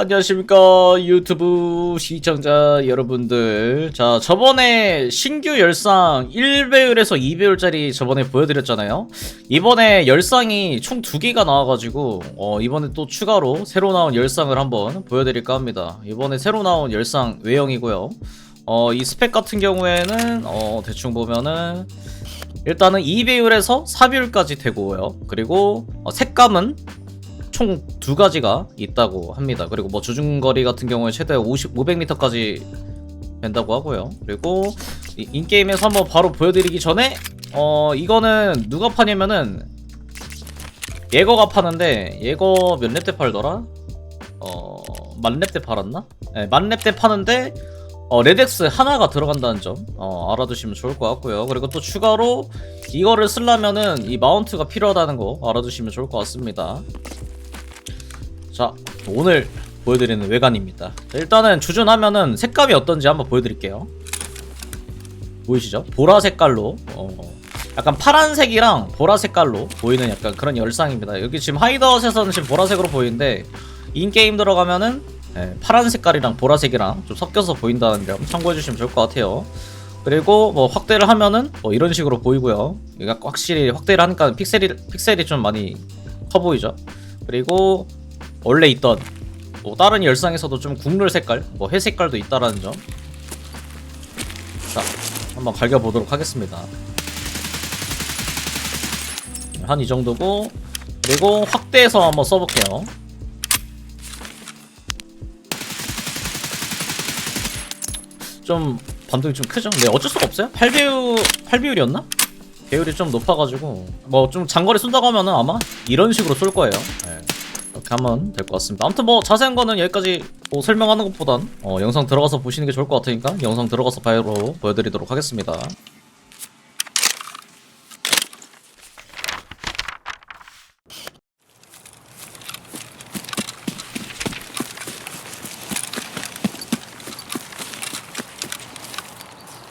안녕하십니까 유튜브 시청자 여러분들. 자 저번에 신규 열상 1배율에서 2배율짜리 저번에 보여드렸잖아요. 이번에 열상이 총두 개가 나와가지고 어 이번에 또 추가로 새로 나온 열상을 한번 보여드릴까 합니다. 이번에 새로 나온 열상 외형이고요. 어 이 스펙 같은 경우에는 어 대충 보면은 일단은 2배율에서 4배율까지 되고요. 그리고 어, 색감은 총 두 가지가 있다고 합니다. 그리고 뭐 주중거리 같은 경우에 최대 50, 500m까지 된다고 하고요. 그리고 이- 인게임에서 한번 바로 보여드리기 전에 어 이거는 누가 파냐면은 예거가 파는데 예거 몇 렙 때 팔더라? 어 만렙 때 팔았나? 네, 만렙 때 파는데 어, 레덱스 하나가 들어간다는 점 어, 알아두시면 좋을 것 같고요. 그리고 또 추가로 이거를 쓰려면은 이 마운트가 필요하다는 거 알아두시면 좋을 것 같습니다. 자 오늘 보여드리는 외관입니다. 자, 일단은 주전하면은 색감이 어떤지 한번 보여드릴게요. 보이시죠? 보라 색깔로 어, 약간 파란색이랑 보라 색깔로 보이는 약간 그런 열상입니다. 여기 지금 하이더셋에서는 지금 보라색으로 보이는데 인게임 들어가면은 예, 파란 색깔이랑 보라색이랑 좀 섞여서 보인다는 점 참고해주시면 좋을 것 같아요. 그리고 뭐 확대를 하면은 뭐 이런 식으로 보이고요. 확실히 확대를 하니까 픽셀이 픽셀이 좀 많이 커 보이죠? 그리고 원래 있던 뭐 다른 열상에서도 좀 국룰 색깔, 뭐 회 색깔도 있다라는 점. 자, 한번 갈겨 보도록 하겠습니다. 한 이 정도고 그리고 확대해서 한번 써볼게요. 좀 반동이 좀 크죠? 근데 어쩔 수가 없어요. 8배율 8배율이었나? 배율이 좀 높아가지고 뭐 좀 장거리 쏜다고 하면은 아마 이런 식으로 쏠 거예요. 네. 이렇게 하면 될 것 같습니다. 아무튼 뭐 자세한 거는 여기까지 뭐 설명하는 것보단 어, 영상 들어가서 보시는 게 좋을 것 같으니까 영상 들어가서 바로 보여드리도록 하겠습니다.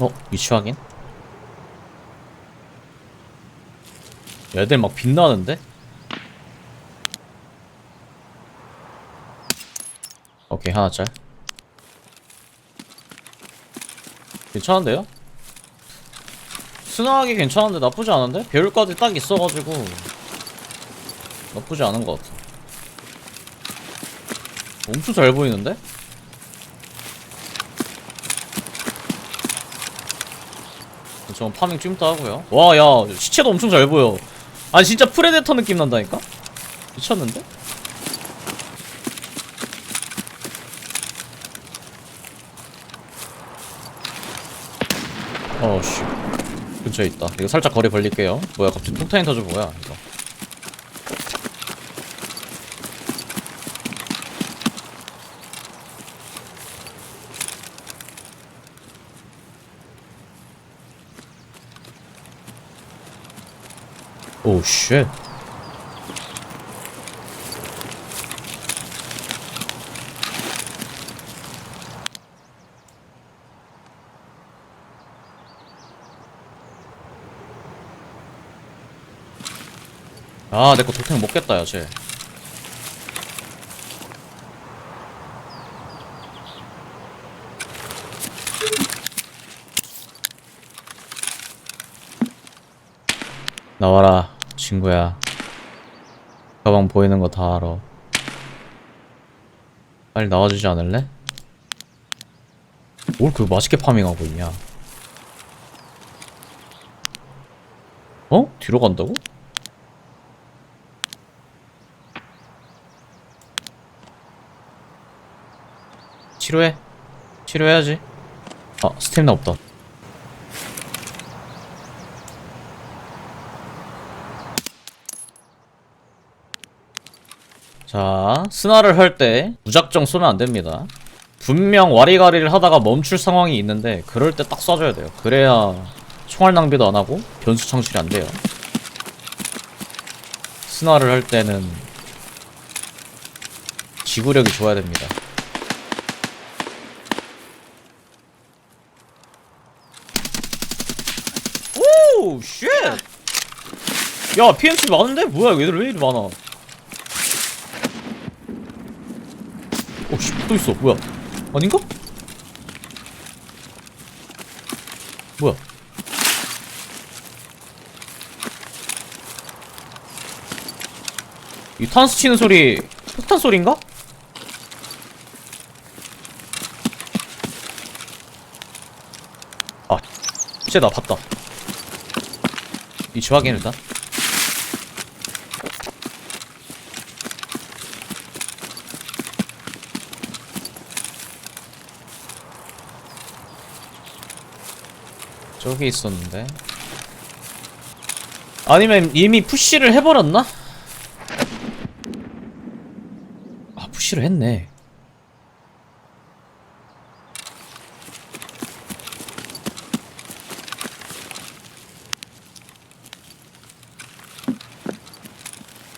어? 위치 확인? 얘들 막 빛나는데? 오케이 하나 짤 괜찮은데요? 순하게 괜찮은데 나쁘지 않은데? 배율까지 딱 있어가지고 나쁘지 않은 것 같아 엄청 잘 보이는데? 저 파밍 좀 이따 하고요 와야 시체도 엄청 잘 보여 아니 진짜 프레데터 느낌 난다니까? 미쳤는데? 어씨. 근처에 있다. 이거 살짝 거리 벌릴게요. 뭐야 갑자기 폭탄이 터져 뭐야 이거. 오쉣 아, 내 거 도탱 먹겠다, 야, 쟤. 나와라, 친구야. 가방 보이는 거 다 알아. 빨리 나와주지 않을래? 뭘 그 맛있게 파밍하고 있냐? 어? 뒤로 간다고? 치료해. 치료해야지. 아, 스태미나 없다. 자, 스나를 할 때 무작정 쏘면 안 됩니다. 분명 와리가리를 하다가 멈출 상황이 있는데 그럴 때 딱 쏴줘야 돼요. 그래야 총알 낭비도 안 하고 변수 창출이 안 돼요. 스나를 할 때는 지구력이 좋아야 됩니다. 오, 쉣! 야, PMC 많은데? 뭐야, 얘들 왜 이리 많아? 오씨 또 있어 뭐야 아닌가? 뭐야 이 탄수 치는 소리 폭탄 소리인가? 아 진짜 나 봤다 이치 확인 일단 저기 있었는데. 아니면 이미 푸시를 해버렸나? 아 푸시를 했네.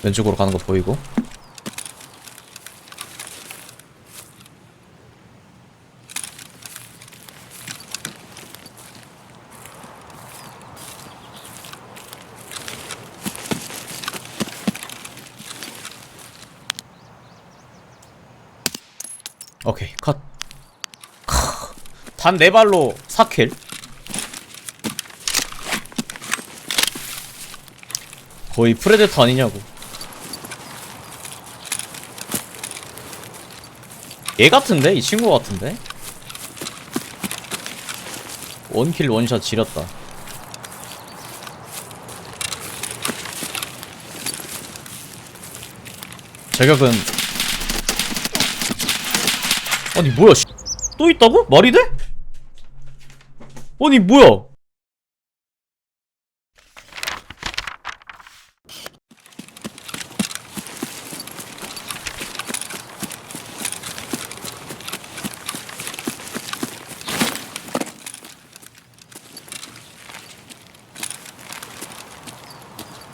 왼쪽으로 가는 거 보이고 오케이 컷. 단네 발로 4킬. 거의 프레데터 아니냐고. 얘 같은데? 이 친구 같은데? 원킬 원샷 지렸다. 저격은 아니 뭐야 씨. 또 있다고? 말이 돼? 아니 뭐야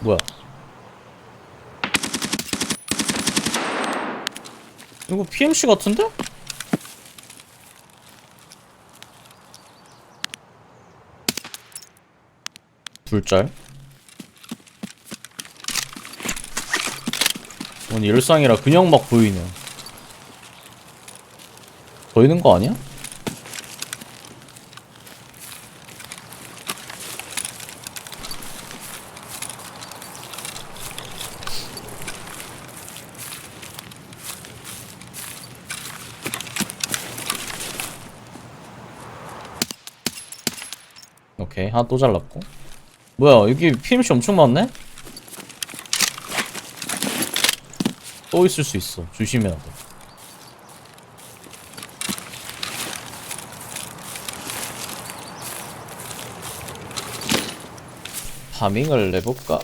뭐야 이거 PMC 같은데? 둘짤 아니 일상이라 그냥 막 보이네. 보이는 거 아니야? 오케이 하나 또 잘랐고 뭐야 여기 PMC 엄청 많네? 또 있을 수 있어 조심해야 돼 파밍을 내볼까?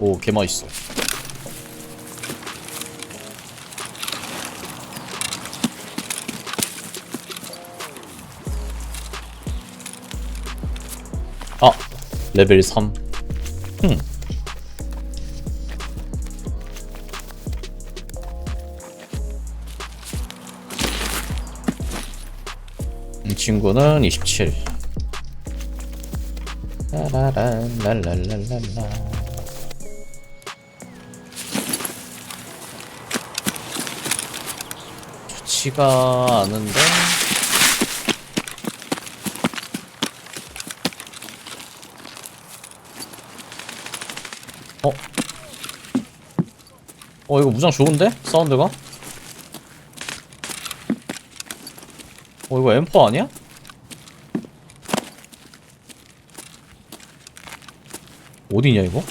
오 개맛있어 레벨 3 흠. 이 친구는 27 라라라랄랄랄랄라. 좋지가 않은데 어? 어 이거 무장 좋은데? 사운드가? 어 이거 엠퍼 아니야? 어디냐 이거?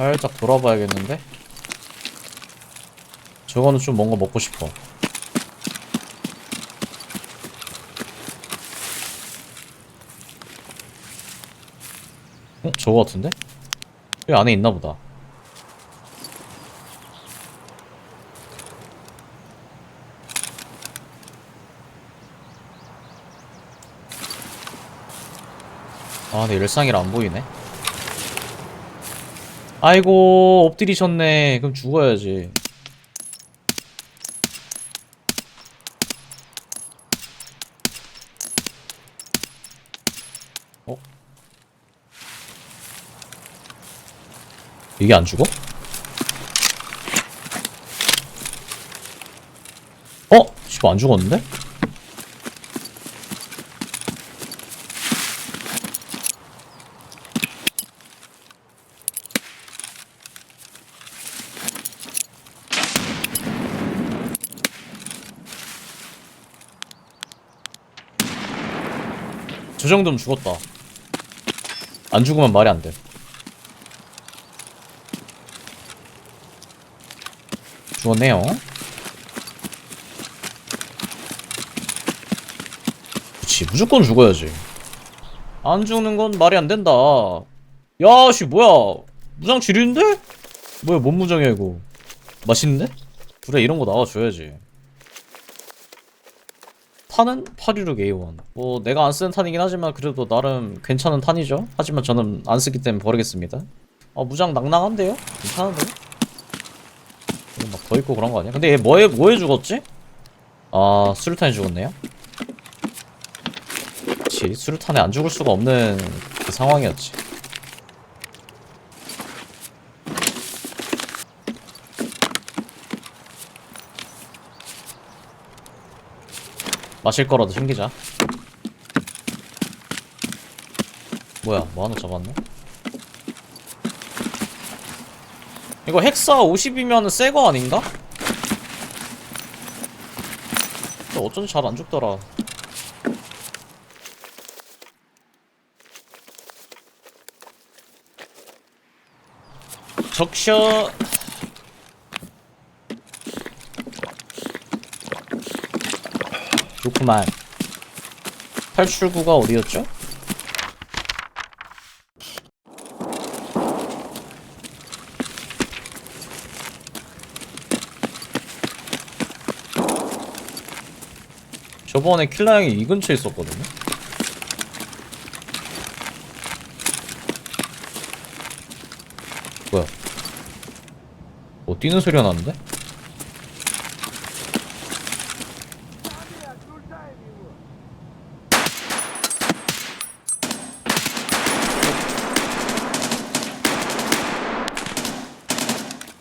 살짝 돌아봐야겠는데? 저거는 좀 뭔가 먹고 싶어 어? 저거 같은데? 여기 안에 있나보다 아, 내 일상이라 안 보이네. 아이고, 엎드리셨네. 그럼 죽어야지. 어? 이게 안 죽어? 어? 씨발 안 죽었는데? 정도면 죽었다. 안 죽으면 말이 안 돼. 죽었네요. 그치, 무조건 죽어야지. 안 죽는 건 말이 안 된다. 야, 씨, 뭐야. 무장 지리는데? 뭐야, 뭔 무장이야, 이거. 맛있는데? 그래, 이런 거 나와줘야지. 탄은 816A1. 뭐 내가 안 쓰는 탄이긴 하지만 그래도 나름 괜찮은 탄이죠. 하지만 저는 안 쓰기 때문에 버리겠습니다. 아 무장 낭낭한데요? 괜찮은데? 막더 있고 그런 거 아니야? 근데 얘 뭐에 뭐에 죽었지? 아 수류탄에 죽었네요. 그치 수류탄에 안 죽을 수가 없는 그 상황이었지. 마실 거라도 챙기자. 뭐야, 뭐 하나 잡았네? 이거 헥사 50이면 새 거 아닌가? 어쩐지 잘 안 죽더라. 적셔. 좋구만. 탈출구가 어디였죠? 저번에 킬라 형이 이 근처에 있었거든요. 뭐야? 뭐 뛰는 소리가 나는데?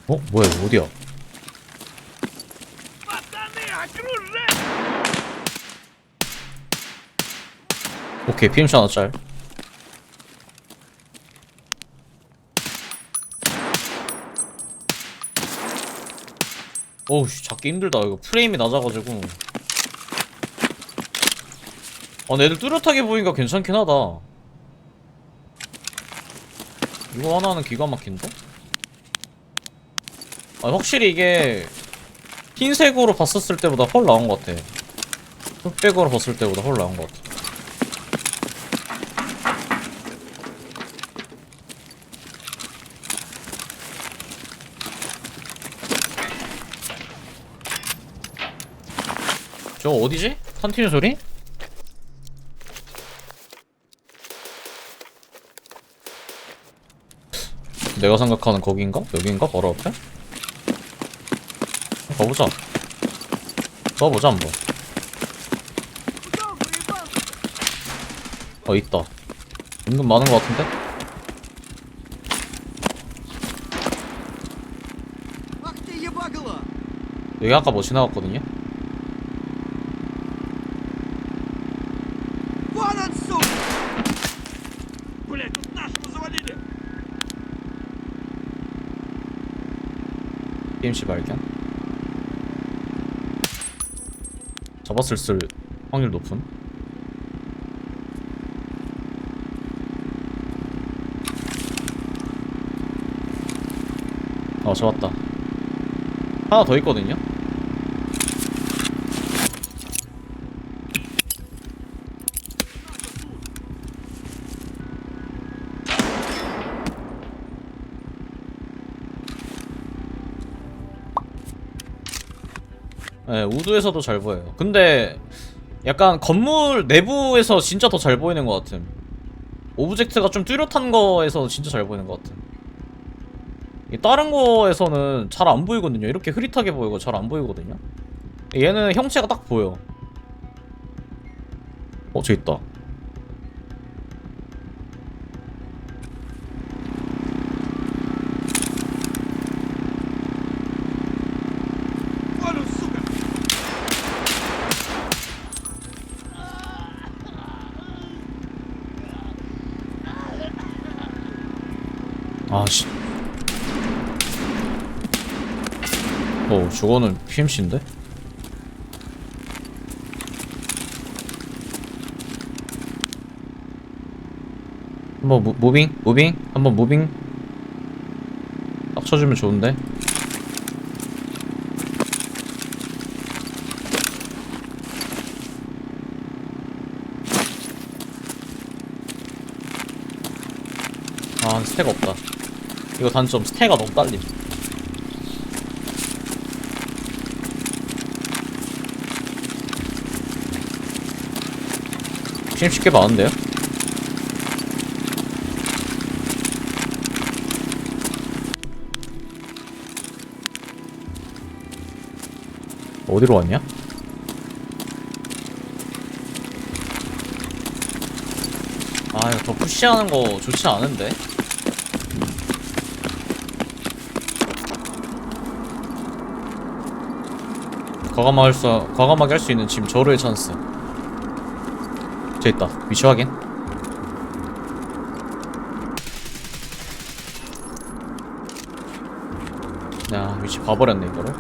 어? 뭐야 어디야? 오케이 PMC 하나 짤 어우씨 잡기 힘들다 이거 프레임이 낮아가지고 아 근데 애들 뚜렷하게 보니까 괜찮긴 하다 이거 하나는 기가 막힌데? 아 확실히 이게 흰색으로 봤었을 때보다 헐 나은 것 같아 흑백으로 봤을 때보다 헐 나은 것 같아 저 어디지? 컨티뉴 소리? 내가 생각하는 거긴가? 여긴가? 바로 앞에? 가보자 쏴보자 한번 어 있다 은근 많은 것 같은데? 여기 아까 뭐 지나갔거든요? 게임시 발견 잡았을 쓸 확률 높음. 어 잡았다. 하나 더 있거든요 네, 우드에서도 잘 보여요. 근데 약간 건물 내부에서 진짜 더 잘 보이는 것 같음. 오브젝트가 좀 뚜렷한 거에서 진짜 잘 보이는 것이 다른 거에서는 잘 안 보이거든요 이렇게 흐릿하게 보이고 잘 안 보이거든요 얘는 형체가 딱 보여 어, 저 있다. 아, 씨. 어, 저거는 PMC인데? 한번 무, 무빙? 무빙? 한번 무빙? 딱 쳐주면 좋은데? 아, 스태가 없다. 이거 단점 스태가 너무 딸림. 지금 쉽게 많은데요? 어디로 왔냐? 아 이거 더 푸시하는 거 좋지 않은데? 과감하게 할 수, 과감하게 할 수 있는 지금 저로의 찬스. 저 있다. 위치 확인. 야, 위치 봐버렸네, 이거를.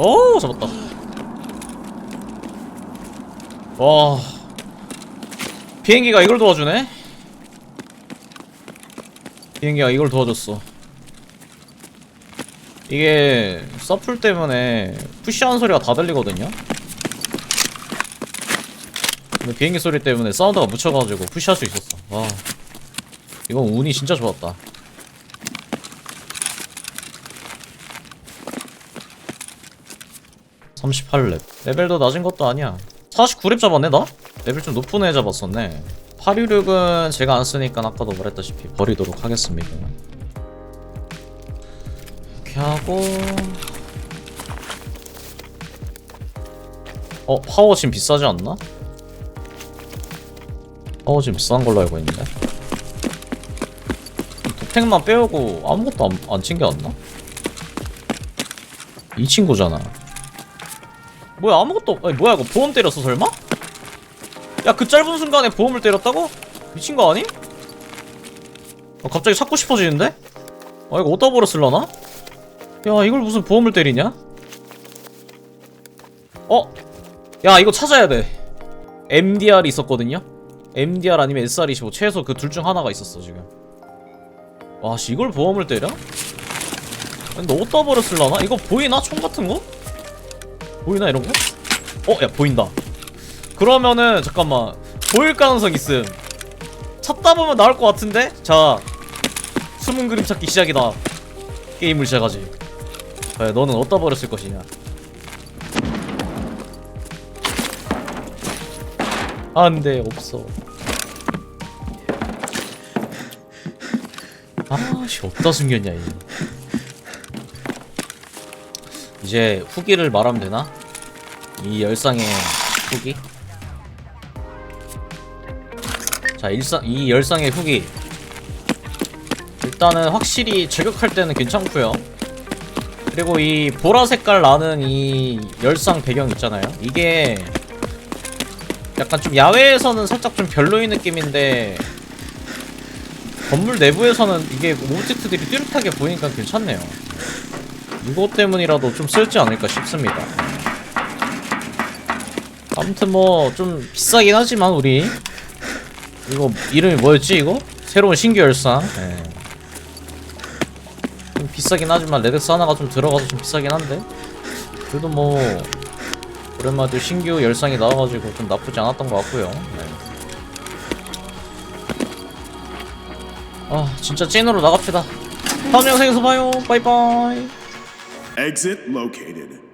오, 잡았다. 와. 비행기가 이걸 도와주네? 비행기가 이걸 도와줬어. 이게 서플 때문에 푸시하는 소리가 다 들리거든요? 근데 비행기 소리 때문에 사운드가 묻혀가지고 푸시할 수 있었어. 와. 이건 운이 진짜 좋았다. 삼십팔 렙 레벨도 낮은 것도 아니야 49렙 잡았네 나? 레벨 좀 높은 애 잡았었네 826은 제가 안 쓰니까 아까도 말했다시피 버리도록 하겠습니다 이렇게 하고 어 파워 지금 비싸지 않나? 파워 지금 비싼 걸로 알고 있는데 도택만 빼오고 아무것도 안, 안 챙겨왔나? 이 친구잖아 뭐야 아무것도 아니 뭐야 이거 보험 때렸어 설마? 야 그 짧은 순간에 보험을 때렸다고? 미친 거 아니? 어, 갑자기 찾고 싶어지는데? 아 이거 어디다 버렸을라나? 야 이걸 무슨 보험을 때리냐? 어? 야 이거 찾아야 돼 MDR이 있었거든요? MDR 아니면 SR25 최소 그 둘 중 하나가 있었어 지금 와씨 이걸 보험을 때려? 너 어디다 버렸을라나? 이거 보이나? 총 같은 거? 보이나 이런 거? 어, 야 보인다. 그러면은 잠깐만 보일 가능성 있음. 찾다 보면 나올 것 같은데? 자, 숨은 그림 찾기 시작이다. 게임을 시작하지. 과연 너는 어디다 버렸을 것이냐? 안돼 없어. 아씨 어디다 숨겼냐 이. 이제 후기를 말하면 되나? 이 열상의 후기? 자, 일상, 이 열상의 후기. 일단은 확실히 저격할 때는 괜찮고요 그리고 이 보라 색깔 나는 이 열상 배경 있잖아요. 이게 약간 좀 야외에서는 살짝 좀 별로인 느낌인데 건물 내부에서는 이게 오브젝트들이 뚜렷하게 보이니까 괜찮네요. 이것 때문이라도 좀 쓸지 않을까 싶습니다. 아무튼 뭐 좀 비싸긴 하지만 우리 이거 이름이 뭐였지 이거? 새로운 신규 열상. 예. 좀 비싸긴 하지만 레덱스 하나가 좀 들어가서 좀 비싸긴 한데 그래도 뭐 오랜만에 또 신규 열상이 나와가지고 좀 나쁘지 않았던 것 같고요. 네. 아 진짜 찐으로 나갑시다. 다음 영상에서 봐요. 바이바이. Exit located.